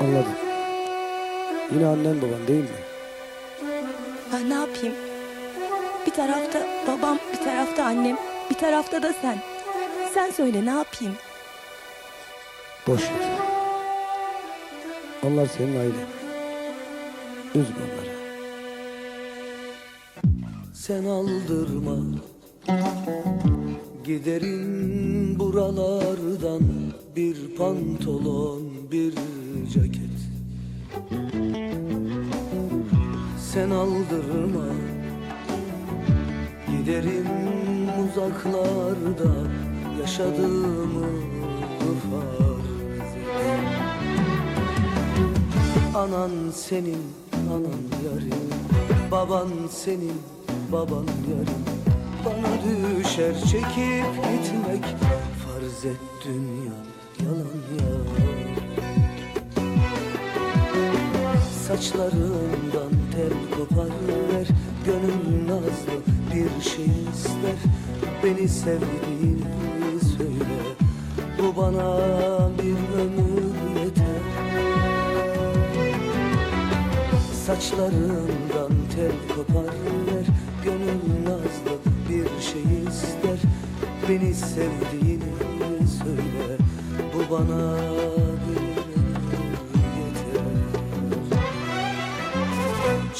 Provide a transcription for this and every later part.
Anladım. Yine annen baban değil mi? Ben ne yapayım? Bir tarafta babam, bir tarafta annem, bir tarafta da sen. Sen söyle ne yapayım? Boş ver. Onlar senin ailen. Üzme onları. Sen aldırma. Giderin buralardan Bir pantolon bir ceket. Sen aldırma. Giderim uzaklarda Yaşadığımı farz Anan senin, anan yarın Baban senin, baban yarın Bana düşer çekip gitmek Farz et dünya yalan ya Saçlarından tel kopar ver Gönül nazlı bir şey ister. Beni sevdiğini söyle Bu bana bir ömür yeter. Saçlarından tel kopar ver Beni sevdiğini söyle. Bu bana yeter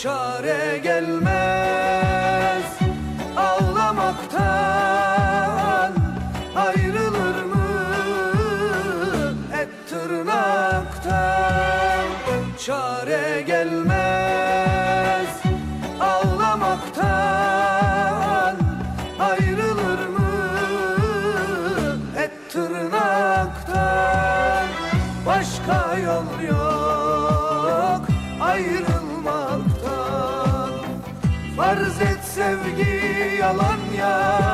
Çare gelmez. Ağlamaktan Ayrılır mı? Et tırnaktan Çare gelmez Farz et sevgi yalan yarim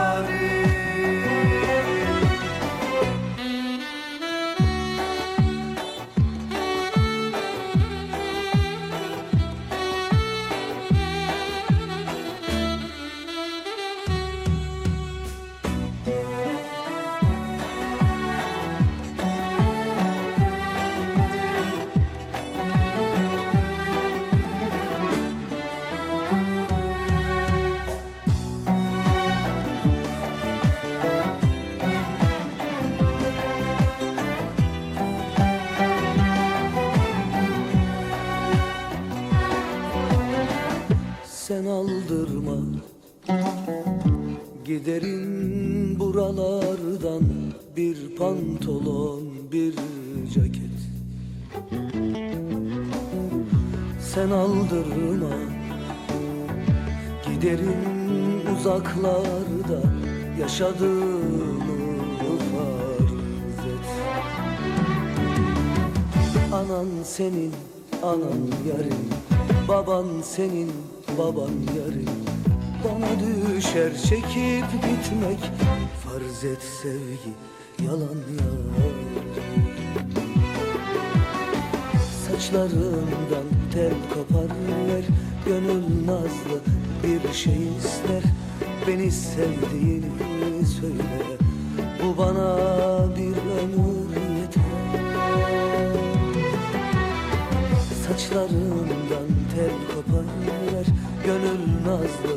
Sen aldırma. Giderin buralardan Bir pantolon bir ceket. Sen aldırma. Giderin uzaklarda Yaşadığımı farz et. Anan senin, anan yarın Baban senin, baban yarın Bana düşer çekip gitmek. Farz et sevgi yalan yar. Saçlarından tel kopar ver Gönül nazlı bir şey ister. Beni sevdiğini söyle Bu bana bir ömür Saçlarından tel kopar ver Gönül nazlı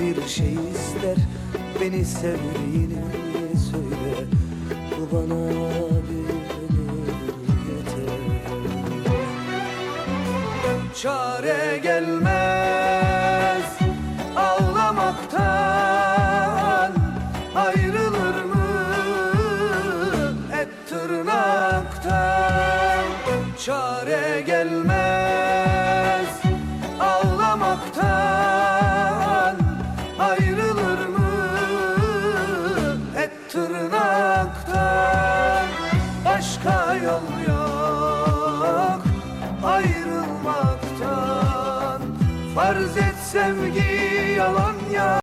bir şey ister. Beni sevdiğini söyle Bu bana bir ömür yeter. Çare gelmez ağlamaktan Ayrılır mı et tırnaktan? Çare yol yok ayrılmaktan. Farz et sevgi yalan ya